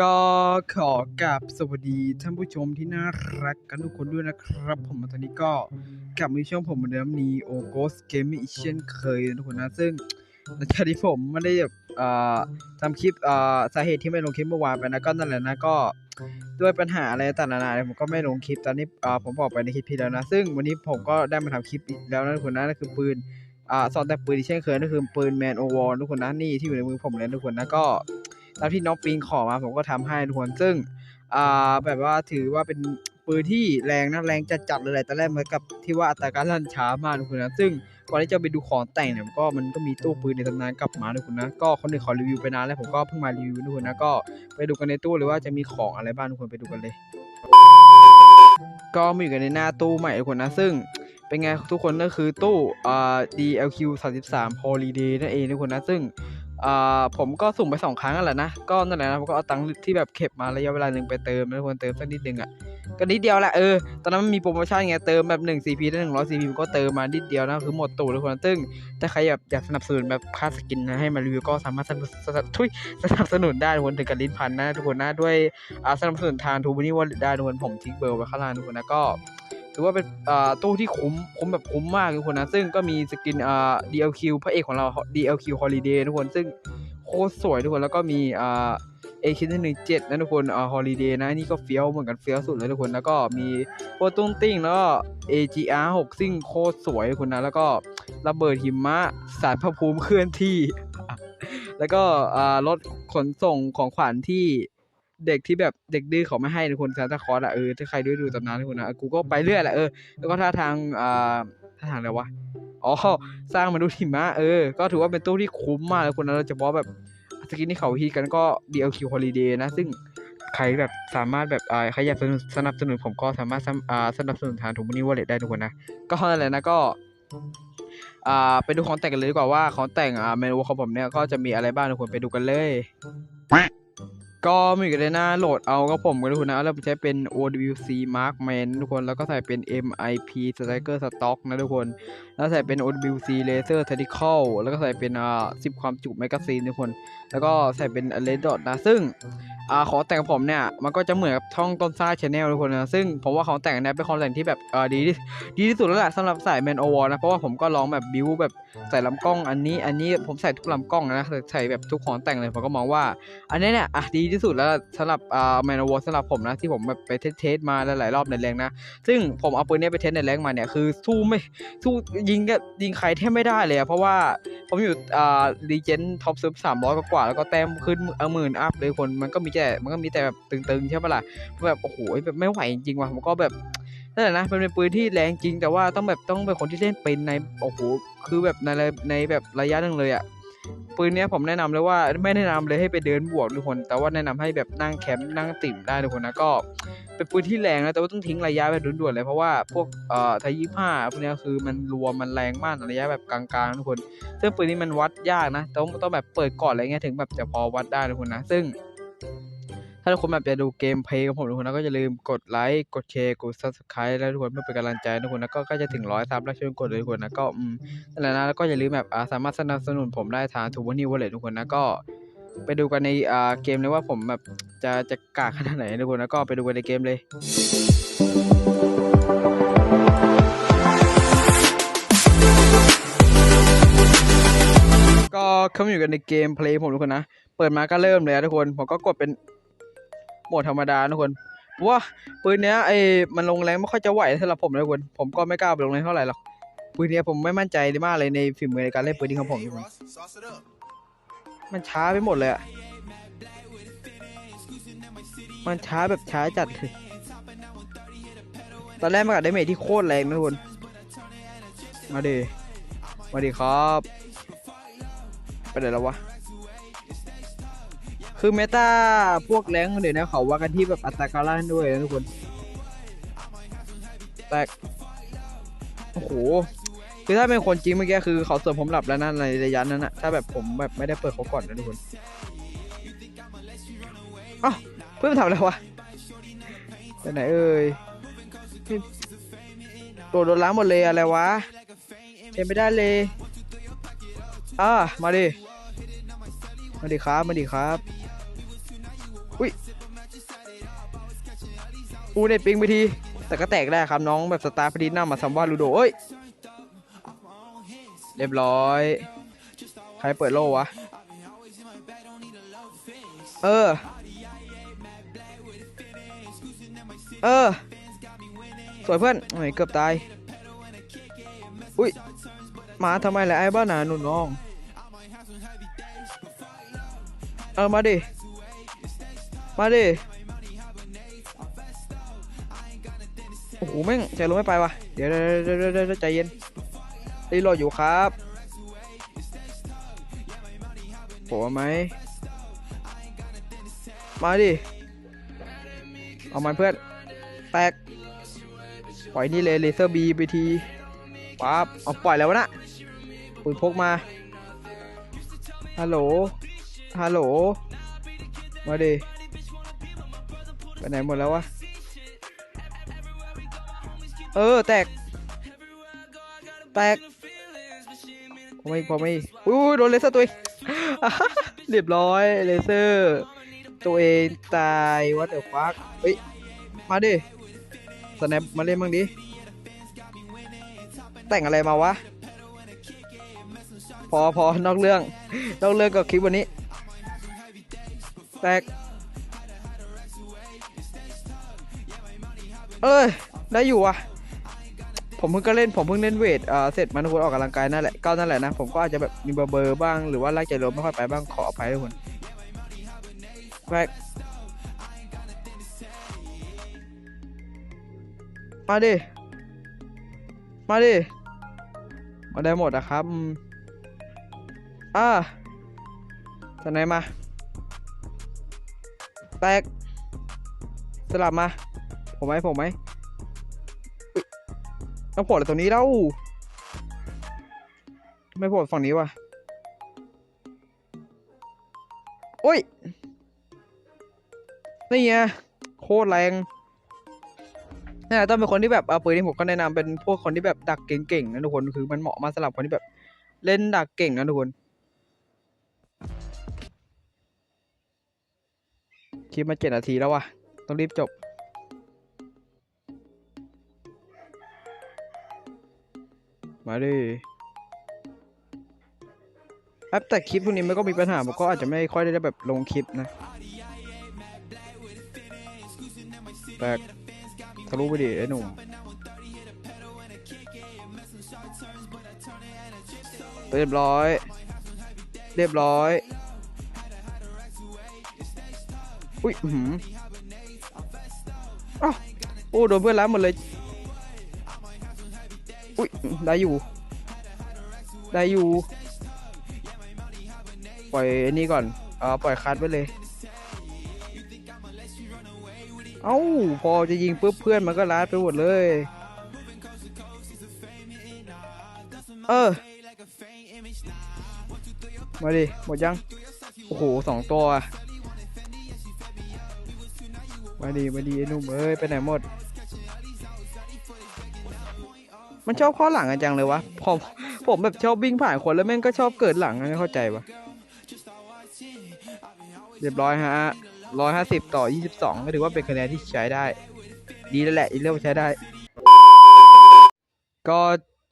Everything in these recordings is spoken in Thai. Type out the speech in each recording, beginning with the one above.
ก็ขอกราบสวัสดีท่านผู้ชมที่น่ารักกันทุกคนด้วยนะครับ ผมตอนนี้ก็กลับมาช่องผมเหมือนเดิมนีโอโกสเกมอีกเช่นเคยทุกคนนะซึ่งหลังจากที่ผมไม่ได้แบบทำคลิปสาเหตุที่ไม่ลงคลิปเมื่อวานไปนะก็นั่นแหละนะก็ด้วยปัญหาอะไรต่างๆนานาเนี่ยผมก็ไม่ลงคลิปตอนนี้ผมบอกไปในคลิปที่แล้วนะ ซึ่งวันนี้ผมก็ได้มาทำคลิปอีกแล้วนะทุกคนนะนั่นคือปืนอ่าซอนแต่ปืนที่เช่นเคยนั่นคือปืนแมนโอวอลทุกคนนะนี่ที่อยู่ในมือผมเลยทุกคนนะก็ ตามที่น้องปิงขอมาผมก็ทำให้ทุกคนซึ่งอ่าแบบว่าถือว่าเป็นปืนที่แรงนะแรงจัดจัดๆเลยแหละตอนแรกเหมือนกับที่ว่าอัตราการลั่นช้ามากทุกคนนะซึ่งก่อนที่จะไปดูของแต่งเนี่ยก็มันก็มีตู้ปืนในตำนานกลับมาทุกคนนะก็คนอื่นขอรีวิวไปนานแล้วผมก็เพิ่งมารีวิวทุกคนนะก็ไปดูกันในตู้เลยว่าจะมีของอะไรบ้างทุกคนไปดูกันเลย ก็มีอยู่กันในหน้าตู้ใหม่ทุกคนนะซึ่งเป็นไงทุกคนก็คือตู้อ่า DLQ 33 Holiday นั่นเองทุกคนนะซึ่ง ผมก็สุ่มไปสองครั้งนั่นแหละนะ ก็นั่นแหละนะผมก็เอาตังค์ที่แบบเก็บมาระยะเวลาหนึ่งไปเติมนะทุกคนเติมสักนิดนึงอะก็นิดเดียวแหละเออตอนนั้นมันมีโปรโมชั่นไงเติมแบบ1 CP ได้100 CP ผมก็เติมมานิดเดียวนะคือหมดตู้ทุกคนซึ่งถ้าใครแบบอยากสนับสนุนแบบค่าสกินนะให้มารีวิวก็สามารถสนับสนับทุยสนับสนุนได้ทุกคนถึงกับลิ้นพันนะทุกคนนะด้วยสนับสนุนทางทูบันี่วอลได้ทุกคนผมทิ้งเบอร์ไว้ข้างล่างทุกคนนะก็ ถือว่าเป็นตู้ที่คุ้มคุ้มแบบคุ้มมากทุกคนนะ ซึ่งก็มีสกินอ่า DLQ พระเอกของเรา DLQ Holiday ทุกคนซึ่งโคตรสวยทุกคนแล้วก็มีอ่าเอคินหนึ่งเจ็ดนะทุกคนอ่า Holiday นะนี่ก็เฟี้ยวเหมือนกันเฟี้ยวสุดเลยทุกคนแล้วก็มีโปรตุ้งติ้งแล้วก็ AGR 6ซึ่งโคตรสวยทุกคนนะแล้วก็ระเบิดหิมะสารพระภูมิเคลื่อนที่ แล้วก็อ่ารถขนส่งของขวัญที่ เด็กที่แบบเด็กดื้อเขาไม่ให้ทุกคนซานตาคลอสอะเออถ้าใครด้วยดูตำนานทุกคนนะกูก็ไปเรื่อยแหละเออแล้วก็ท่าทางอ่าท่าทางอะไรวะอ๋อสร้างมนุษย์หิมะเออก็ถือว่าเป็นตู้ที่คุ้มมากเลยคนนะโดยเฉพาะแบบสกินที่เขาฮีกันก็ DLQ Holiday นะ ซึ่งใครแบบสามารถแบบอ่าใครอยากสนับสนุนผมก็สามารถสำอ่าสนับสนุนทางทูมินี่วอลเล็ตได้ทุกคนนะ ก็เท่านั้นแหละนะก็อ่าไปดูของแต่งกันเลยดีกว่าว่าของแต่งอ่าเมนูของผมเนี่ยก็จะมีอะไรบ้างทุกคนไปดูกันเลย ก็มีกันในหน้าโหลดเอาก็ผมก็ทุกคนนะแล้วผมใช้เป็น OWC Markman ทุกคนแล้วก็ใส่เป็น MIP Striker Stock นะทุกคน แล้วใส่เป็น OWC Laser Tactical แล้วก็ใส่เป็นอ่า10 ความจุแมกกาซีนทุกคน แล้วก็ใส่เป็น Red Dot นะ ซึ่งอ่าของแต่งผมเนี่ย มันก็จะเหมือนกับช่องต้นซ่าชแนลทุกคนนะซึ่งผมว่าของแต่งเนี่ยเป็นของแต่งที่แบบอ่าดีที่ดีที่สุดแล้วแหละสำหรับสายแมนโอวนะเพราะว่าผมก็ลองแบบบิวแบบ ใส่ลำกล้องอันนี้อันนี้ผมใส่ทุกลำกล้องนะใส่แบบทุกของแต่งเลยผมก็มองว่า อันนี้เนี่ยอะดีที่สุดแล้วสำหรับอ่าแมนโอวสำหรับผมนะที่ผมแบบไปเทสมาหลายๆรอบในแรงนะ ซึ่งผมเอาปืนนี้ไปเทสในแรงมาเนี่ยคือสู้ไม่สู้ยิงก็ยิงใครแทบไม่ได้เลยอะเพราะว่าผมอยู่อ่ารีเจนท็อปซึบสามร้อยกว่าแล้วก็แต้มขึ้นเอาหมื่นอัพเลยคนมันก็มีแต่มันก็มีแต่แบบตึงๆใช่ปะล่ะแบบโอ้โหแบบไม่ไหวจริงๆว่ะผมก็แบบ นั่นแหละนะเป็นปืนที่แรงจริง แต่ว่าต้องแบบต้องเป็นคนที่เล่นเป็นในโอ้โหคือแบบในในแบบระยะหนึ่งเลยอะปืนเนี้ยผมแนะนำเลยว่าไม่แนะนำเลยให้ไปเดินบวกทุกคน แต่ว่าแนะนำให้แบบนั่งแคมป์นั่งติ่มได้ทุกคนนะก็ เป็นปืนที่แรงนะแต่ว่าต้องทิ้งระยะแบบด่วนๆเลยเพราะว่าพวกเอ่อไทยยี่ห้าพวกเนี้ยคือมันรัวมมันแรงมากระยะแบบกลางๆทุกคน ซึ่งปืนนี้มันวัดยากนะต้องต้องแบบเปิดก่อนอะไรเงี้ยถึงแบบจะพอวัดได้ทุกคนนะซึ่ง ถ้าทุกคนแบบจะดูเกมเพลย์ของผมทุกคนนะก็อย่าลืมกดไลค์กดแชร์กด subscribe แล้วทุกคนเพื่อเป็นกำลังใจทุกคนนะก็ใกล้จะถึงร้อยซับแล้วช่วยกดเลยทุกคนนะก็อืมนั่นแหละนะแล้วก็อย่าลืมแบบอ่าสามารถสนับสนุนผมได้ทางทูบ n นี่วอลเล็ตทุกคนนะก็ไปดูกันในอ่าเกมเลยว่าผมแบบจะจะกากขนาดไหนทุกคนนะก็ไปดูกันในเกมเลยก็เข้ามาอยู่กันในเกมเพลย์ผมทุกคนนะ เปิดมาก็เริ่มเลยนะทุกคน ผมก็กดเป็นโห มดธรรมดาทุกคนว่าปืนเนี้ยไอ้มันลงแรงไม่ค่อยจะไหวสำหรับผมนะทุกคนผมก็ไม่กล้าไปลงแรงเท่าไหร่หรอกปืนเนี้ยผมไม่มั่นใจมากเลยในฝีมือในการเล่นปืนนี้ของผมทุกคนมันช้าไปหมดเลยอะมันช้าแบบช้าจัดเลยตอนแรกมันกับไดเมจที่โคตรแรงนะทุกคนมาดิมาดิครับไปไหนแล้ววะ คือเมตาพวกแรงเดี๋ยวนะเขาว่ากันที่แบบอัตราการลั่นด้วยนะทุกคน แต่โอ้โหคือถ้าเป็นคนจริงเมื่อกี้คือเขาเสริมผมหลับแล้วนะในระยะนั้นอะถ้าแบบผมแบบไม่ได้เปิดเขาก่อนนะทุกคนอ้าวเพื่อนทำอะไรวะไปไหนเอ่ยตัวโดนล้างหมดเลยอะไรวะเห็นไม่ได้เลยอ่ามาดิ มาดิครับ มาดิครับ อูเน็ตปิงไปที แต่ก็แตกได้ครับน้องแบบสตาร์พอดีน้ามาซัมว่าลูโดเอ้ย เรียบร้อย ใครเปิดโล่วะ เออ เออ สวยเพื่อนโอ้ยเกือบตาย อุ้ยมาทำไมแหละไอ้บ้านาหนุนน้อง เออ มาดิ มาดิ อ้โหแม่งใจลงไม่ไปวะเดี๋ยวเดี๋ยวเดี๋ยวใจเย็นรีโหลดอยู่ครับโผล่มไหมมาดิ เอามันเพื่อน แตก ปล่อยนี่เลยเลเซอร์บีไปทีปั๊บเอาปล่อยแล้วนะปืนพกมา ฮัลโหล ฮัลโหล มาดิ ไปไหนหมดแล้ววะ เออ แตก แตกพอไม่พอไม่อุ้ยโดนเลเซอร์ตัวเองเรียบร้อยเลเซอร์ ตัวเองตายวัดเดอร์ฟักเฮ้ย มาดิสแนปมาเล่นบ้างดิ แต่งอะไรมาวะ พอพอนอกเรื่อง นอกเรื่องกับคลิปวันนี้ แตก เอ้ย ได้อยู่ว่ะ ผมเพิ่งก็เล่นผมเพิ่งเล่นเวทอ่าเสร็จมันควรออกกำลังกายนั่นแหละก็นั่นแหละนะผมก็อาจจะแบบมีเบอร์เบอร์บ้างหรือว่าลากใจลมไม่ค่อยไปบ้างขออภัยทุกคนแมาดิ มาดิ มาได้หมดอะครับอืมอ่าสไนมา แตก สลับมา ผมไหมผมไหม ต้องโผล่ตรงนี้แล้วไม่โผล่ฝั่งนี้วะโอ้ย นี่ไงโคตรแรงนี่ต้องเป็นคนที่แบบเอาปืนที่ผมก็แนะนำเป็นพวกคนที่แบบดักเก่งๆนะทุกคนคือมันเหมาะมาสำหรับคนที่แบบ เล่นดักเก่งนะทุกคนคลิปมาเจ็ดนาทีแล้ววะต้องรีบจบ มาดิแอปแต่คลิปพวกนี้มันก็มีปัญหาผมก็อาจจะไม่ค่อยได้แบบลงคลิปนะแตกทะลุไปดิไอ้หนุ่มเรียบร้อย เรียบร้อยอุ้ยอื้อหืออ้าวโอ้โดนเพื่อนล้าหมดเลย อุ้ยได้อยู่ ได้อยู่ ปล่อยอ้นี่ก่อนเอ่าปล่อยคัดไว้เลย เอ้า พอจะยิงปุ๊บเพื่อนมันก็ลาดไปหมดเลย เออ มาดิ หมดยัง โอ้โหสองตัว มาดีมาดีไอ้หนุ่มเอ้ย ไปไหนหมด มันชอบข้อหลังกันจังเลยวะผมผมแบบชอบวิ่งผ่านคนแล้วแม่งก็ชอบเกิดหลังไม่เข้าใจวะเรียบร้อยฮะร้อยห้าสิบต่อยี่สิบสองก็ถือว่าเป็นคะแนนที่ใช้ได้ ดีแล้วแหละอีเรื่องใช้ได้ ก็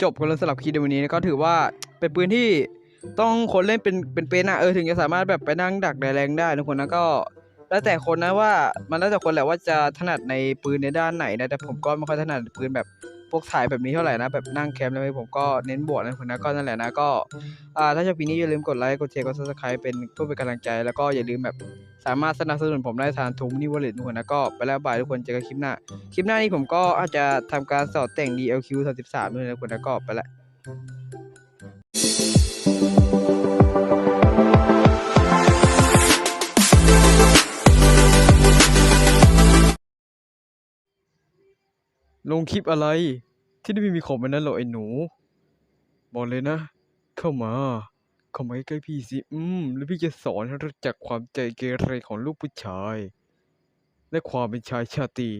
จบกันแล้วสำหรับคลิปในวันนี้ก็ถือว่าเป็นปืนที่ต้องคนเล่นเป็นเป็นเป็นอะเออถึงจะสามารถแบบไปนั่งดักแรงได้ทุกคนนะก็แล้วแต่คนนะว่ามันแล้วแต่คนแหละว่าจะถนัดในปืนในด้านไหนนะแต่ผมก็ไม่ค่อยถนัดปืนแบบ พวกถ่ายแบบนี้เท่าไหร่นะแบบนั่งแคมป์อะไรผมก็เน้นบวกนะคนนะก็นั่นแหละนะก็อ่าถ้าชอบปีนี้อย่าลืมกดไลค์กดแชร์กดซับสไครป์เป็นเพื่อเป็นกำลังใจ แล้วก็อย่าลืมแบบสามารถสนับสนุนผมได้ทางทูมนี่วอลเล็ตทุกคนนะก็ไปแล้วบายทุกคนเจอกันคลิปหน้า คลิปหน้านี้ผมก็อาจจะทำการสอดแต่ง DLQ 33ด้วยนะทุกคนนะก็ไปละ ลงคลิปอะไร ที่นี่ไม่มีของมันนั้นหรอกไอ้หนู บอกเลยนะ เข้ามา เข้ามาใกล้ๆพี่สิ อืม แล้วพี่จะสอนให้รู้จักความใจเกเรของลูกผู้ชาย และความเป็นชายชาติ